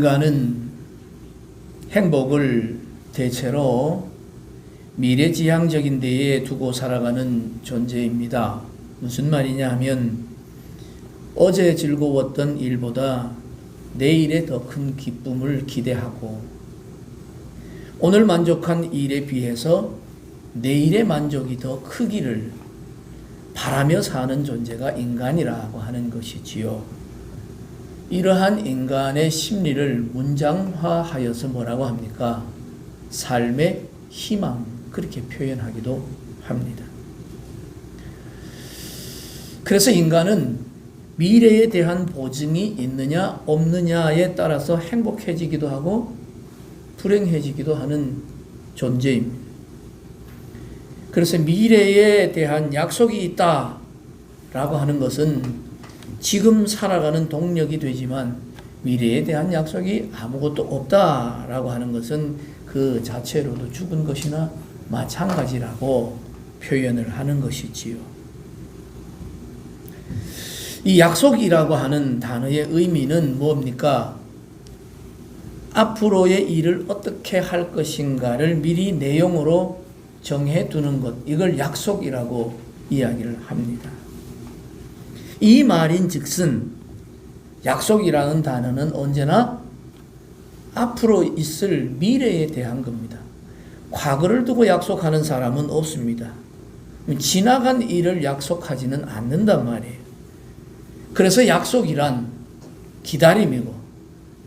인간은 행복을 대체로 미래지향적인 데에 두고 살아가는 존재입니다. 무슨 말이냐 하면 어제 즐거웠던 일보다 내일에 더 큰 기쁨을 기대하고 오늘 만족한 일에 비해서 내일의 만족이 더 크기를 바라며 사는 존재가 인간이라고 하는 것이지요. 이러한 인간의 심리를 문장화하여서 뭐라고 합니까? 삶의 희망 그렇게 표현하기도 합니다. 그래서 인간은 미래에 대한 보증이 있느냐 없느냐에 따라서 행복해지기도 하고 불행해지기도 하는 존재입니다. 그래서 미래에 대한 약속이 있다라고 하는 것은 지금 살아가는 동력이 되지만 미래에 대한 약속이 아무것도 없다라고 하는 것은 그 자체로도 죽은 것이나 마찬가지라고 표현을 하는 것이지요. 이 약속이라고 하는 단어의 의미는 뭡니까? 앞으로의 일을 어떻게 할 것인가를 미리 내용으로 정해 두는 것. 이걸 약속이라고 이야기를 합니다. 이 말인 즉슨 약속이라는 단어는 언제나 앞으로 있을 미래에 대한 겁니다. 과거를 두고 약속하는 사람은 없습니다. 지나간 일을 약속하지는 않는단 말이에요. 그래서 약속이란 기다림이고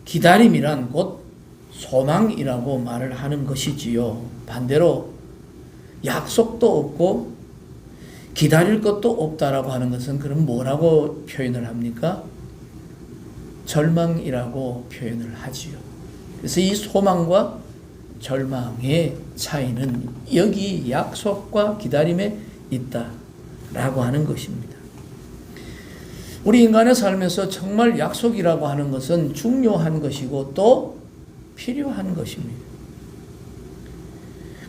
기다림이란 곧 소망이라고 말을 하는 것이지요. 반대로 약속도 없고 기다릴 것도 없다라고 하는 것은 그럼 뭐라고 표현을 합니까? 절망이라고 표현을 하지요. 그래서 이 소망과 절망의 차이는 여기 약속과 기다림에 있다라고 하는 것입니다. 우리 인간의 삶에서 정말 약속이라고 하는 것은 중요한 것이고 또 필요한 것입니다.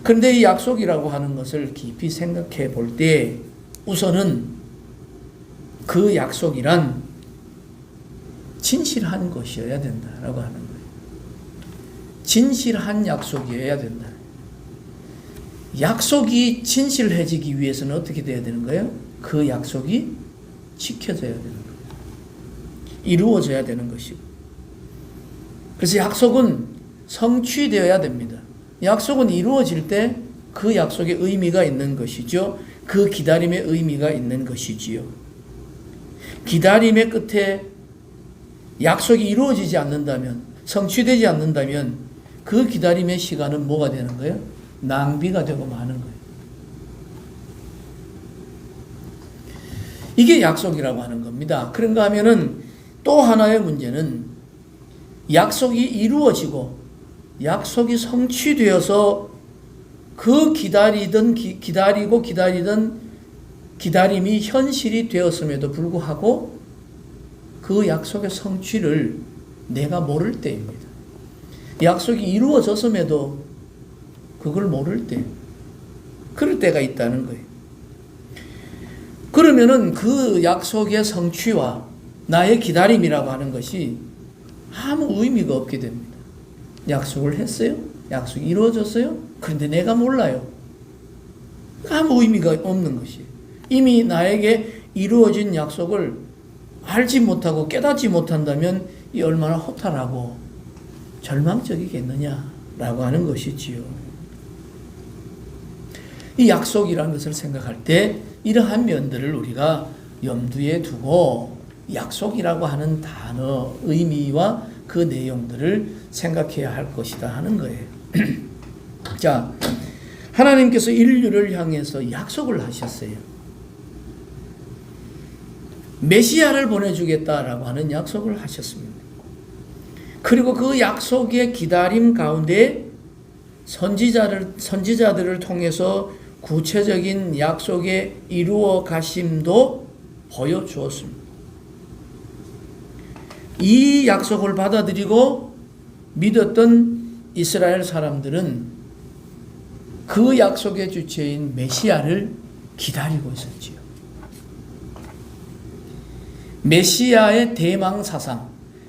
그런데 이 약속이라고 하는 것을 깊이 생각해 볼때 우선은 그 약속이란 진실한 것이어야 된다라고 하는 거예요. 진실한 약속이어야 된다. 약속이 진실해지기 위해서는 어떻게 돼야 되는 거예요? 그 약속이 지켜져야 되는 거예요. 이루어져야 되는 것이고. 그래서 약속은 성취되어야 됩니다. 약속은 이루어질 때 그 약속의 의미가 있는 것이죠. 그 기다림의 의미가 있는 것이지요. 기다림의 끝에 약속이 이루어지지 않는다면, 성취되지 않는다면 그 기다림의 시간은 뭐가 되는 거예요? 낭비가 되고 마는 거예요. 이게 약속이라고 하는 겁니다. 그런가 하면은 또 하나의 문제는 약속이 이루어지고 약속이 성취되어서 그 기다리던 기, 기다리고 기다리던 기다림이 현실이 되었음에도 불구하고 그 약속의 성취를 내가 모를 때입니다. 약속이 이루어졌음에도 그걸 모를 때 그럴 때가 있다는 거예요. 그러면은 그 약속의 성취와 나의 기다림이라고 하는 것이 아무 의미가 없게 됩니다. 약속을 했어요? 약속이 이루어졌어요? 그런데 내가 몰라요. 아무 의미가 없는 것이 이미 나에게 이루어진 약속을 알지 못하고 깨닫지 못한다면 이 얼마나 허탈하고 절망적이겠느냐라고 하는 것이지요. 이 약속이라는 것을 생각할 때 이러한 면들을 우리가 염두에 두고 약속이라고 하는 단어 의미와 그 내용들을 생각해야 할 것이다 하는 거예요. 자, 하나님께서 인류를 향해서 약속을 하셨어요. 메시아를 보내주겠다라고 하는 약속을 하셨습니다. 그리고 그 약속의 기다림 가운데 선지자를 선지자들을 통해서 구체적인 약속의 이루어 가심도 보여주었습니다. 이 약속을 받아들이고 믿었던 이스라엘 사람들은 그 약속의 주체인 메시아를 기다리고 있었지요. 메시아의 대망 사상,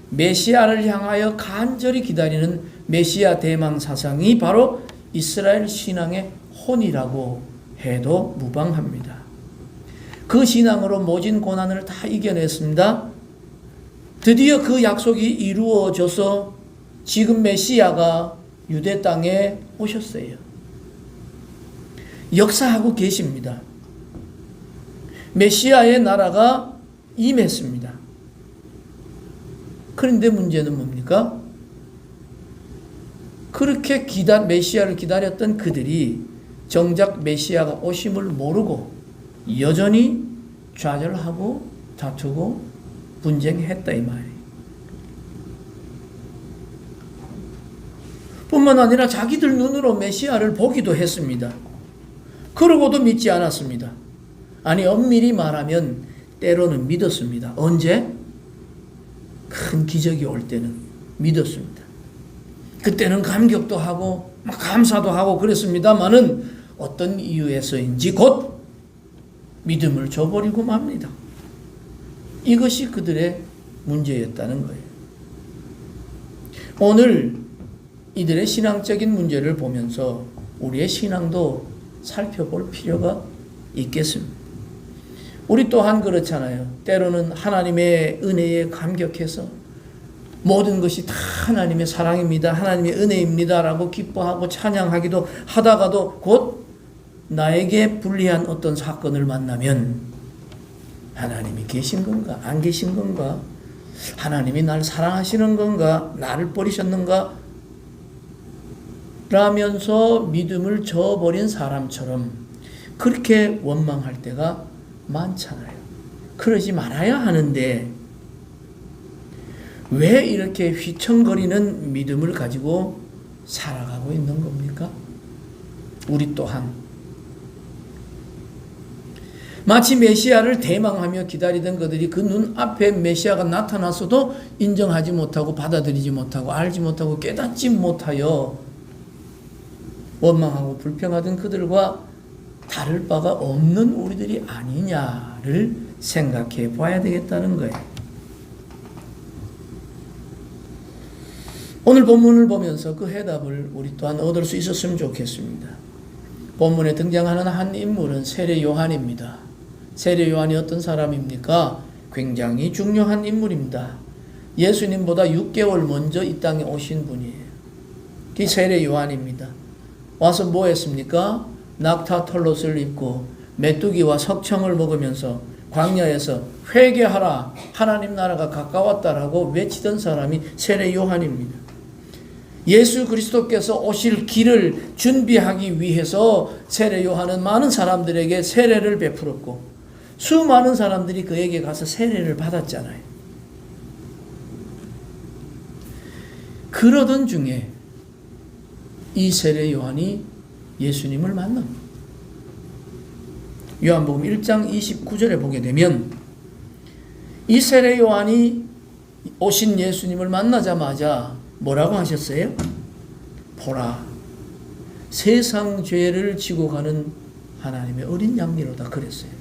메시아를 향하여 간절히 기다리는 메시아 대망 사상이 바로 이스라엘 신앙의 혼이라고 해도 무방합니다. 그 신앙으로 모진 고난을 다 이겨냈습니다. 드디어 그 약속이 이루어져서 지금 메시아가 유대 땅에 오셨어요. 역사하고 계십니다. 메시아의 나라가 임했습니다. 그런데 문제는 뭡니까? 그렇게 기다, 메시아를 기다렸던 그들이 정작 메시아가 오심을 모르고 여전히 좌절하고 다투고 분쟁했다 이 말이에요. 뿐만 아니라 자기들 눈으로 메시아를 보기도 했습니다. 그러고도 믿지 않았습니다. 아니 엄밀히 말하면 때로는 믿었습니다. 언제? 큰 기적이 올 때는 믿었습니다. 그때는 감격도 하고 막 감사도 하고 그랬습니다만은 어떤 이유에서인지 곧 믿음을 저버리고 맙니다. 이것이 그들의 문제였다는 거예요. 오늘 이들의 신앙적인 문제를 보면서 우리의 신앙도 살펴볼 필요가 있겠습니다. 우리 또한 그렇잖아요. 때로는 하나님의 은혜에 감격해서 모든 것이 다 하나님의 사랑입니다. 하나님의 은혜입니다라고 기뻐하고 찬양하기도 하다가도 곧 나에게 불리한 어떤 사건을 만나면 하나님이 계신 건가? 안 계신 건가? 하나님이 날 사랑하시는 건가? 나를 버리셨는가? 라면서 믿음을 저버린 사람처럼 그렇게 원망할 때가 많잖아요. 그러지 말아야 하는데 왜 이렇게 휘청거리는 믿음을 가지고 살아가고 있는 겁니까? 우리 또한 마치 메시아를 대망하며 기다리던 그들이 그 눈앞에 메시아가 나타났어도 인정하지 못하고 받아들이지 못하고 알지 못하고 깨닫지 못하여 원망하고 불평하던 그들과 다를 바가 없는 우리들이 아니냐를 생각해 봐야 되겠다는 거예요. 오늘 본문을 보면서 그 해답을 우리 또한 얻을 수 있었으면 좋겠습니다. 본문에 등장하는 한 인물은 세례 요한입니다. 세례 요한이 어떤 사람입니까? 굉장히 중요한 인물입니다. 예수님보다 6개월 먼저 이 땅에 오신 분이에요. 그 세례 요한입니다. 와서 뭐 했습니까? 낙타 털옷을 입고 메뚜기와 석청을 먹으면서 광야에서 회개하라 하나님 나라가 가까웠다라고 외치던 사람이 세례 요한입니다. 예수 그리스도께서 오실 길을 준비하기 위해서 세례 요한은 많은 사람들에게 세례를 베풀었고 수많은 사람들이 그에게 가서 세례를 받았잖아요. 그러던 중에 이 세례 요한이 예수님을 만납니다. 요한복음 1장 29절에 보게 되면 이 세례 요한이 오신 예수님을 만나자마자 뭐라고 하셨어요? 보라 세상 죄를 지고 가는 하나님의 어린 양미로다 그랬어요.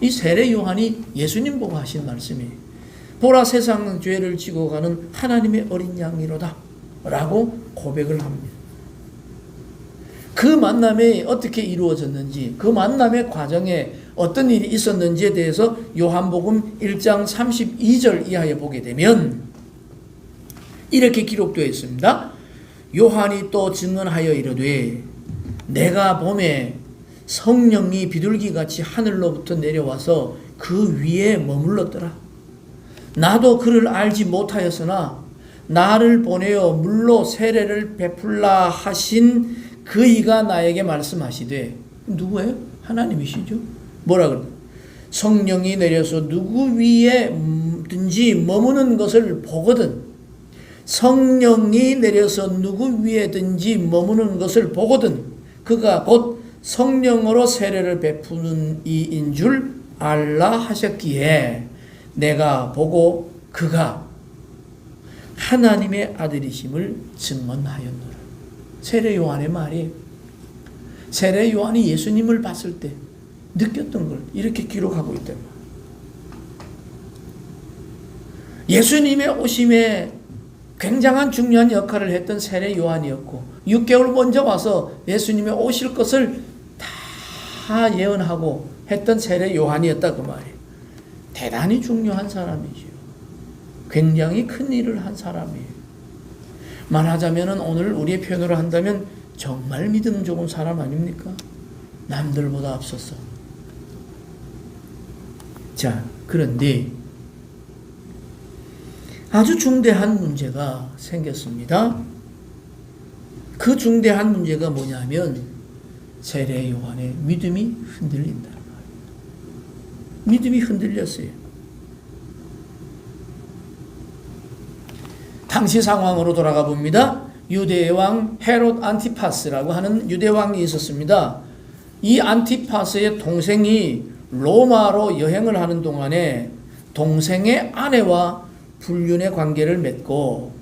이 세례 요한이 예수님 보고 하신 말씀이 보라 세상 죄를 지고 가는 하나님의 어린 양미로다 라고 고백을 합니다. 그 만남이 어떻게 이루어졌는지, 그 만남의 과정에 어떤 일이 있었는지에 대해서 요한복음 1장 32절 이하에 보게 되면 이렇게 기록되어 있습니다. 요한이 또 증언하여 이르되 내가 봄에 성령이 비둘기같이 하늘로부터 내려와서 그 위에 머물렀더라. 나도 그를 알지 못하였으나 나를 보내어 물로 세례를 베풀라 하신 그이가 나에게 말씀하시되 누구예요? 하나님이시죠. 뭐라 그래? 성령이 내려서 누구 위에든지 머무는 것을 보거든. 성령이 내려서 누구 위에든지 머무는 것을 보거든. 그가 곧 성령으로 세례를 베푸는 이인 줄 알라 하셨기에 내가 보고 그가 하나님의 아들이심을 증언하였노라. 세례 요한의 말이 세례 요한이 예수님을 봤을 때 느꼈던 걸 이렇게 기록하고 있다. 예수님의 오심에 굉장한 중요한 역할을 했던 세례 요한이었고 6개월 먼저 와서 예수님의 오실 것을 다 예언하고 했던 세례 요한이었다 그 말이에요. 대단히 중요한 사람이지요. 굉장히 큰 일을 한 사람이에요. 말하자면은 오늘 우리의 표현으로 한다면 정말 믿음 좋은 사람 아닙니까? 남들보다 앞서서. 자, 그런데 아주 중대한 문제가 생겼습니다. 그 중대한 문제가 뭐냐면 세례 요한의 믿음이 흔들린다. 믿음이 흔들렸어요. 당시 상황으로 돌아가 봅니다. 유대 왕 헤롯 안티파스라고 하는 유대 왕이 있었습니다. 이 안티파스의 동생이 로마로 여행을 하는 동안에 동생의 아내와 불륜의 관계를 맺고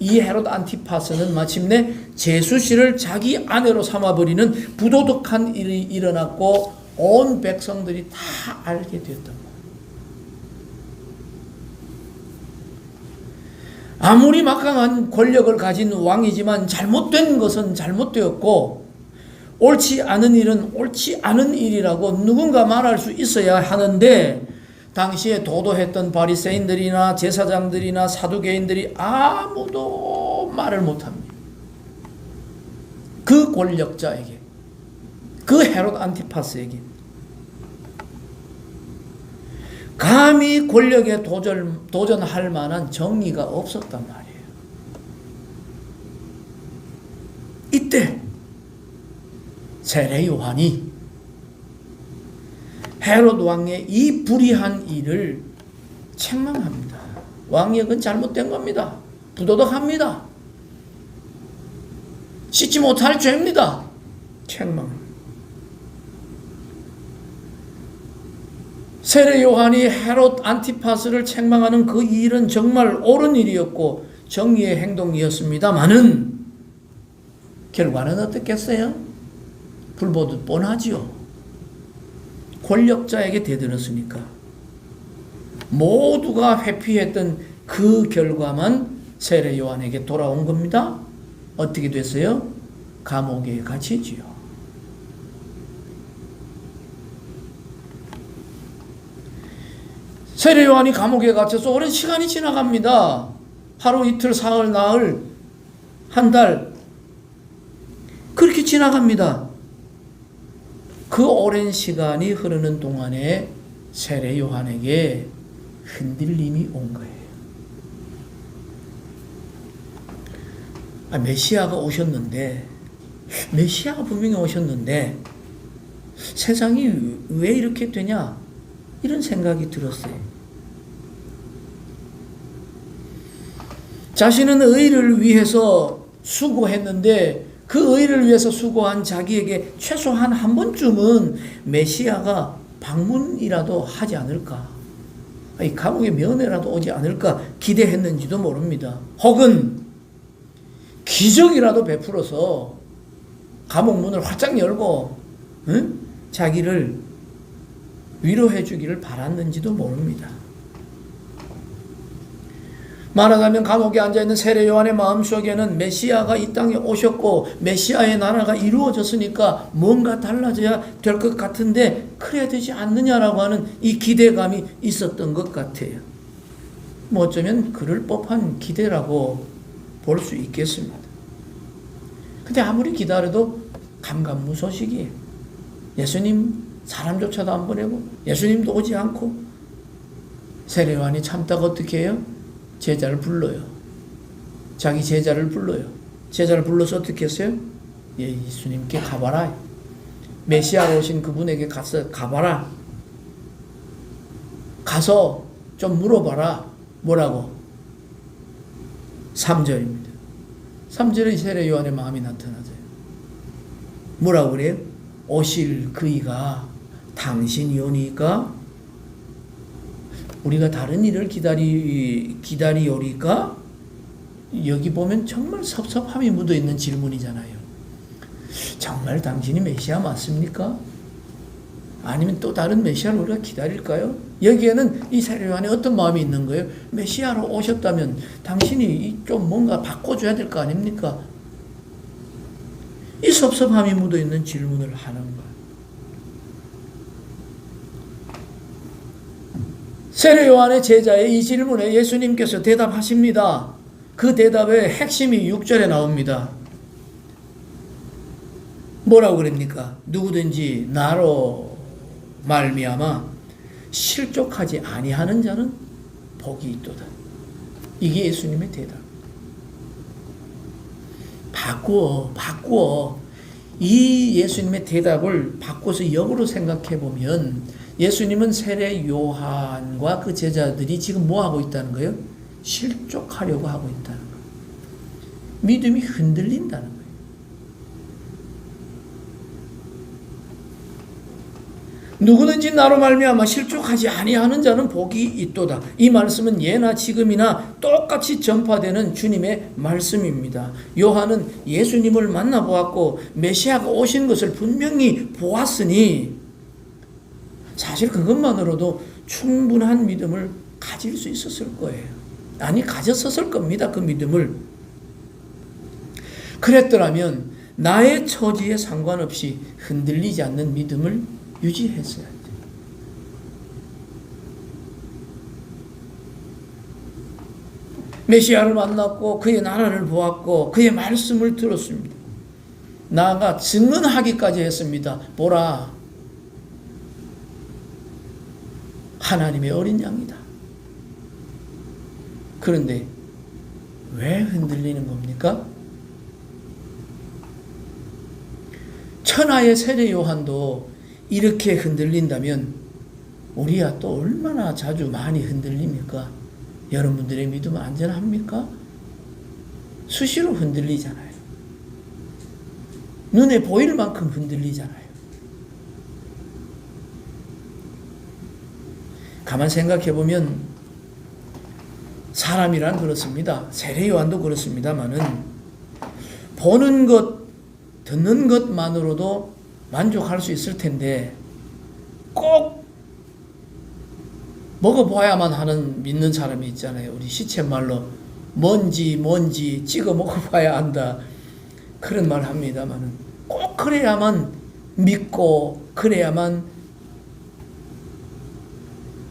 이 헤롯 안티파스는 마침내 제수 씨를 자기 아내로 삼아버리는 부도덕한 일이 일어났고 온 백성들이 다 알게 거예요. 아무리 막강한 권력을 가진 왕이지만 잘못된 것은 잘못되었고 옳지 않은 일은 옳지 않은 일이라고 누군가 말할 수 있어야 하는데 당시에 도도했던 바리새인들이나 제사장들이나 사두개인들이 아무도 말을 못합니다. 그 권력자에게 그 헤롯 안티파스에게 감히 권력에 도전, 도전할 만한 정의가 없었단 말이에요. 이때 세례 요한이 헤롯 왕의 이 불의한 일을 책망합니다. 그건 잘못된 겁니다. 부도덕합니다. 씻지 못할 죄입니다. 책망. 세례 요한이 헤롯 안티파스를 책망하는 그 일은 정말 옳은 일이었고 정의의 행동이었습니다만은 결과는 어떻겠어요? 불보듯 뻔하지요. 권력자에게 대들었으니까 모두가 회피했던 그 결과만 세례 요한에게 돌아온 겁니다. 어떻게 됐어요? 감옥에 갇히지요. 세례 요한이 감옥에 갇혀서 오랜 시간이 지나갑니다. 하루 이틀 사흘 나흘 한 달 그렇게 지나갑니다. 그 오랜 시간이 흐르는 동안에 세례 요한에게 흔들림이 온 거예요. 아, 메시아가 오셨는데 메시아가 분명히 오셨는데 세상이 왜 이렇게 되냐 이런 생각이 들었어요. 자신은 의를 위해서 수고했는데 그 의를 위해서 수고한 자기에게 최소한 한 번쯤은 메시아가 방문이라도 하지 않을까. 이 감옥에 면회라도 오지 않을까 기대했는지도 모릅니다. 혹은 기적이라도 베풀어서 감옥 문을 활짝 열고 응? 자기를 위로해 주기를 바랐는지도 모릅니다. 말하자면 감옥에 앉아있는 세례 요한의 마음속에는 메시아가 이 땅에 오셨고 메시아의 나라가 이루어졌으니까 뭔가 달라져야 될 것 같은데 그래야 되지 않느냐라고 하는 이 기대감이 있었던 것 같아요. 뭐 어쩌면 그럴 법한 기대라고 볼 수 있겠습니다. 근데 아무리 기다려도 감감무소식이에요. 예수님 사람조차도 안 보내고 예수님도 오지 않고 세례 요한이 참다가 어떻게 해요? 제자를 불러요. 자기 제자를 불러요. 제자를 불러서 어떻게 했어요? 예, 예수님께 가봐라. 메시아 오신 그분에게 가서 가봐라. 가서 좀 물어봐라. 뭐라고? 3절입니다. 3절에 세례 요한의 마음이 나타나죠. 뭐라고 그래요? 오실 그이가 당신이 오니까 우리가 다른 일을 기다리 기다리오리까 여기 보면 정말 섭섭함이 묻어 있는 질문이잖아요. 정말 당신이 메시아 맞습니까? 아니면 또 다른 메시아를 우리가 기다릴까요? 여기에는 이 세례요한에 어떤 마음이 있는 거예요? 메시아로 오셨다면 당신이 좀 뭔가 바꿔줘야 될 거 아닙니까? 이 섭섭함이 묻어 있는 질문을 하는 거예요. 세례 요한의 제자의 이 질문에 예수님께서 대답하십니다. 그 대답의 핵심이 6절에 나옵니다. 뭐라고 그럽니까? 누구든지 나로 말미암아 실족하지 아니하는 자는 복이 있도다. 이게 예수님의 대답. 바꾸어, 바꾸어. 이 예수님의 대답을 바꿔서 역으로 생각해 보면 예수님은 세례 요한과 그 제자들이 지금 뭐 하고 있다는 거예요? 실족하려고 하고 있다는 거예요. 믿음이 흔들린다는 거예요. 누구든지 나로 말미암아 실족하지 아니하는 자는 복이 있도다. 이 말씀은 예나 지금이나 똑같이 전파되는 주님의 말씀입니다. 요한은 예수님을 만나 보았고 메시아가 오신 것을 분명히 보았으니 사실 그것만으로도 충분한 믿음을 가질 수 있었을 거예요. 아니 가졌었을 겁니다. 그 믿음을. 그랬더라면 나의 처지에 상관없이 흔들리지 않는 믿음을 유지했어야 돼. 메시아를 만났고 그의 나라를 보았고 그의 말씀을 들었습니다. 나아가 증언하기까지 했습니다. 보라, 하나님의 어린 양이다. 그런데 왜 흔들리는 겁니까? 천하의 세례 요한도 이렇게 흔들린다면 우리야 또 얼마나 자주 많이 흔들립니까? 여러분들의 믿음 안전합니까? 수시로 흔들리잖아요. 눈에 보일 만큼 흔들리잖아요. 가만 생각해 보면 사람이란 그렇습니다. 세례 요한도 그렇습니다만은 보는 것, 듣는 것만으로도 만족할 수 있을 텐데 꼭 먹어봐야만 하는 믿는 사람이 있잖아요. 우리 시쳇말로 뭔지 뭔지 찍어 먹어봐야 한다. 그런 말 합니다만은 꼭 그래야만 믿고 그래야만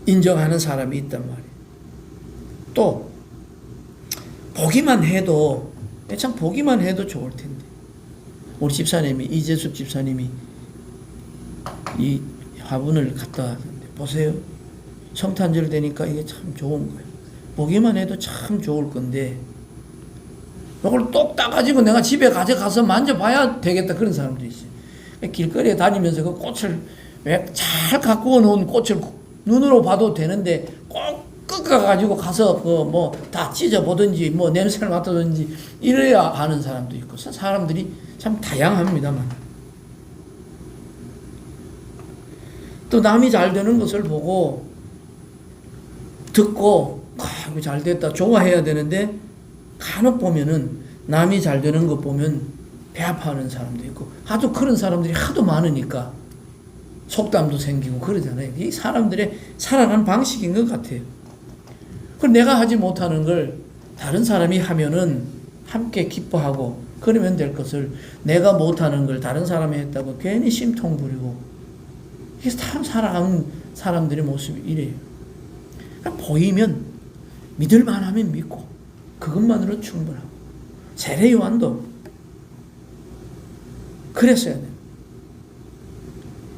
인정하는 사람이 있단 말이에요. 또 보기만 해도 참 보기만 해도 좋을 텐데 우리 집사님이 이재숙 집사님이 이 화분을 갖다 보세요. 성탄절 되니까 이게 참 좋은 거예요. 보기만 해도 참 좋을 건데 이걸 똑 따가지고 내가 집에 가져가서 만져봐야 되겠다 그런 사람도 있어요. 길거리에 다니면서 그 꽃을 왜 잘 갖고 놓은 꽃을 눈으로 봐도 되는데 꼭 꺾어가지고 가서 그 뭐 다 찢어보든지 뭐 냄새를 맡아든지 이래야 하는 사람도 있고 사람들이 참 다양합니다만 또 남이 잘 되는 것을 보고 듣고 아, 이거 잘 됐다 좋아해야 되는데 간혹 보면은 남이 잘 되는 것 보면 배 아파하는 사람도 있고 하도 그런 사람들이 하도 많으니까 속담도 생기고 그러잖아요. 이 사람들의 살아가는 방식인 것 같아요. 그 내가 하지 못하는 걸 다른 사람이 하면은 함께 기뻐하고 그러면 될 것을 내가 못하는 걸 다른 사람이 했다고 괜히 심통 부리고 이게 참 살아가는 사람들의 모습이 이래요. 그러니까 보이면 믿을 만 하면 믿고 그것만으로 충분하고 세례 요한도 그랬어야 돼요.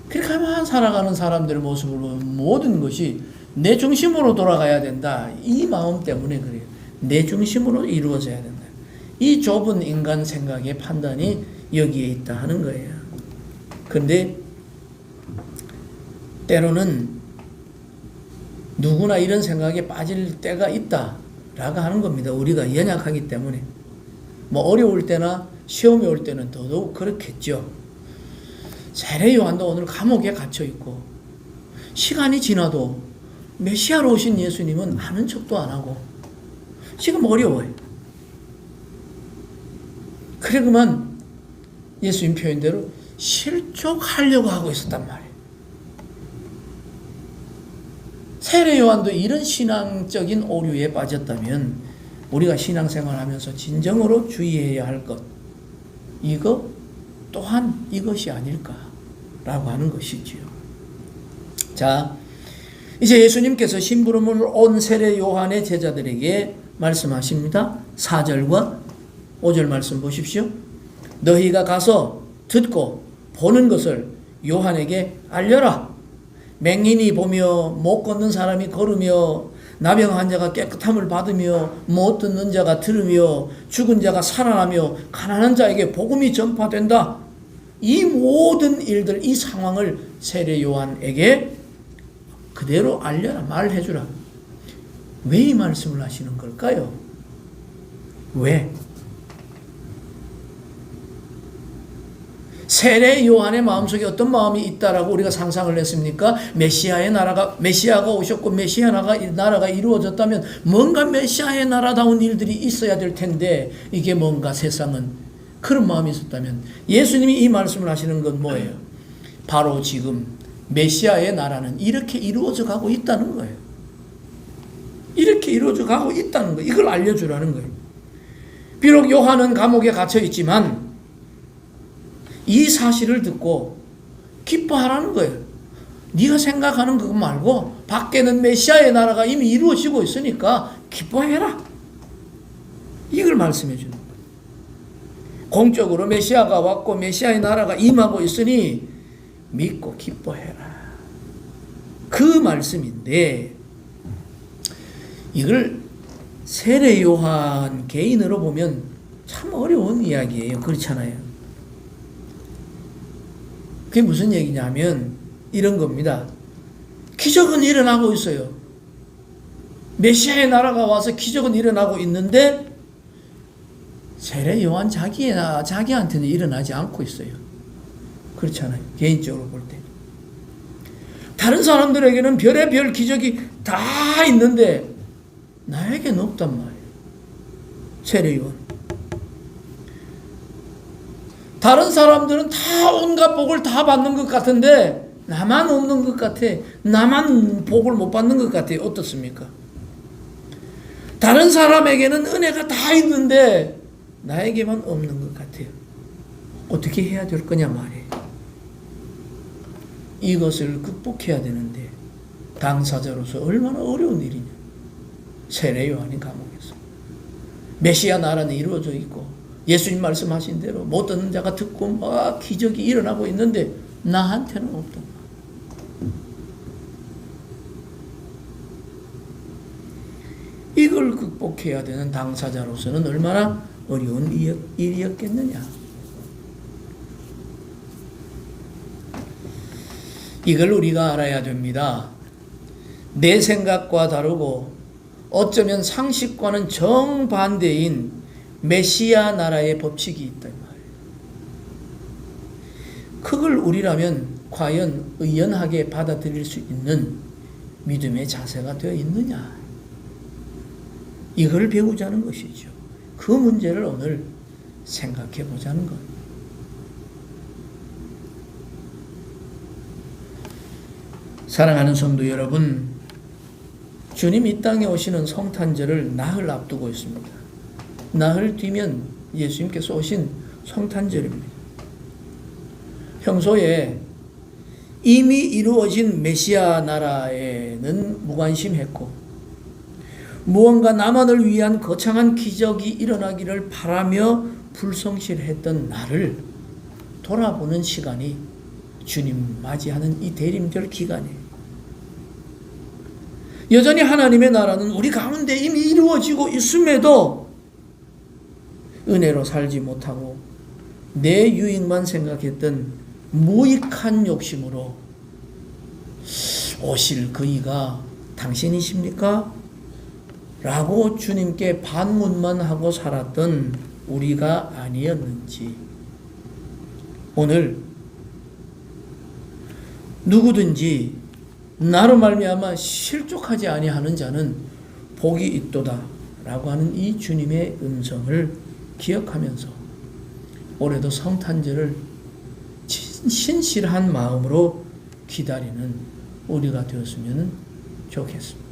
그렇게만 살아가는 사람들의 모습을 보면 모든 것이 내 중심으로 돌아가야 된다. 이 마음 때문에 그래요. 내 중심으로 이루어져야 된다. 이 좁은 인간 생각의 판단이 여기에 있다 하는 거예요. 그런데 때로는 누구나 이런 생각에 빠질 때가 있다 라고 하는 겁니다. 우리가 연약하기 때문에. 뭐 어려울 때나 시험이 올 때는 더더욱 그렇겠죠. 세례 요한도 오늘 감옥에 갇혀 있고 시간이 지나도 메시아로 오신 예수님은 아는 척도 안 하고 지금 어려워요. 그래 그만 예수님 표현대로 실족하려고 하고 있었단 말이에요. 세례 요한도 이런 신앙적인 오류에 빠졌다면 우리가 신앙생활하면서 진정으로 주의해야 할 것 이거 또한 이것이 아닐까라고 하는 것이지요. 자, 이제 예수님께서 심부름을 온 세례 요한의 제자들에게 말씀하십니다. 4절과 5절 말씀 보십시오. 너희가 가서 듣고 보는 것을 요한에게 알려라. 맹인이 보며 못 걷는 사람이 걸으며 나병 환자가 깨끗함을 받으며 못 듣는 자가 들으며 죽은 자가 살아나며 가난한 자에게 복음이 전파된다. 이 모든 일들, 이 상황을 세례 요한에게 그대로 알려라, 말해주라. 왜 이 말씀을 하시는 걸까요? 왜? 세례 요한의 마음속에 어떤 마음이 있다라고 우리가 상상을 했습니까? 메시아의 나라가 메시아가 오셨고 메시아 나라가 나라가 이루어졌다면 뭔가 메시아의 나라다운 일들이 있어야 될 텐데 이게 뭔가 세상은 그런 마음이 있었다면 예수님이 이 말씀을 하시는 건 뭐예요? 바로 지금 메시아의 나라는 이렇게 이루어져 가고 있다는 거예요. 이렇게 이루어져 가고 있다는 거. 이걸 알려주라는 거예요. 비록 요한은 감옥에 갇혀 있지만 이 사실을 듣고 기뻐하라는 거예요. 네가 생각하는 그거 말고 밖에는 메시아의 나라가 이미 이루어지고 있으니까 기뻐해라. 이걸 말씀해 주는. 공적으로 메시아가 왔고 메시아의 나라가 임하고 있으니 믿고 기뻐해라. 그 말씀인데 이걸 세례 요한 개인으로 보면 참 어려운 이야기예요. 그렇잖아요. 그게 무슨 얘기냐면 이런 겁니다. 기적은 일어나고 있어요. 메시아의 나라가 와서 기적은 일어나고 있는데 세례 요한 자기 자기한테는 일어나지 않고 있어요. 그렇잖아요. 개인적으로 볼 때. 다른 사람들에게는 별의별 기적이 다 있는데 나에게는 없단 말이에요. 세례 요한. 다른 사람들은 다 온갖 복을 다 받는 것 같은데 나만 없는 것 같아. 나만 복을 못 받는 것 같아. 어떻습니까? 다른 사람에게는 은혜가 다 있는데 나에게만 없는 것 같아요. 어떻게 해야 될 거냐 말이에요. 이것을 극복해야 되는데 당사자로서 얼마나 어려운 일이냐. 세례 요한이 감옥에서 메시아 나라는 이루어져 있고 예수님 말씀하신 대로 못 듣는 자가 듣고 막 기적이 일어나고 있는데 나한테는 없다. 이걸 극복해야 되는 당사자로서는 얼마나 어려운 일이었겠느냐. 이걸 우리가 알아야 됩니다. 내 생각과 다르고 어쩌면 상식과는 정반대인 메시아 나라의 법칙이 있다 말이에요. 그걸 우리라면 과연 의연하게 받아들일 수 있는 믿음의 자세가 되어 있느냐? 이걸 배우자는 것이죠. 그 문제를 오늘 생각해 보자는 것. 사랑하는 성도 여러분, 주님 이 땅에 오시는 성탄절을 나흘 앞두고 있습니다. 나흘 뒤면 예수님께서 오신 성탄절입니다. 평소에 이미 이루어진 메시아 나라에는 무관심했고 무언가 나만을 위한 거창한 기적이 일어나기를 바라며 불성실했던 나를 돌아보는 시간이 주님 맞이하는 이 대림절 기간이에요. 여전히 하나님의 나라는 우리 가운데 이미 이루어지고 있음에도 은혜로 살지 못하고 내 유익만 생각했던 무익한 욕심으로 오실 그이가 당신이십니까? 라고 주님께 반문만 하고 살았던 우리가 아니었는지 오늘 누구든지 나로 말미암아 실족하지 아니하는 자는 복이 있도다라고 하는 이 주님의 음성을 기억하면서 올해도 성탄절을 신실한 마음으로 기다리는 우리가 되었으면 좋겠습니다.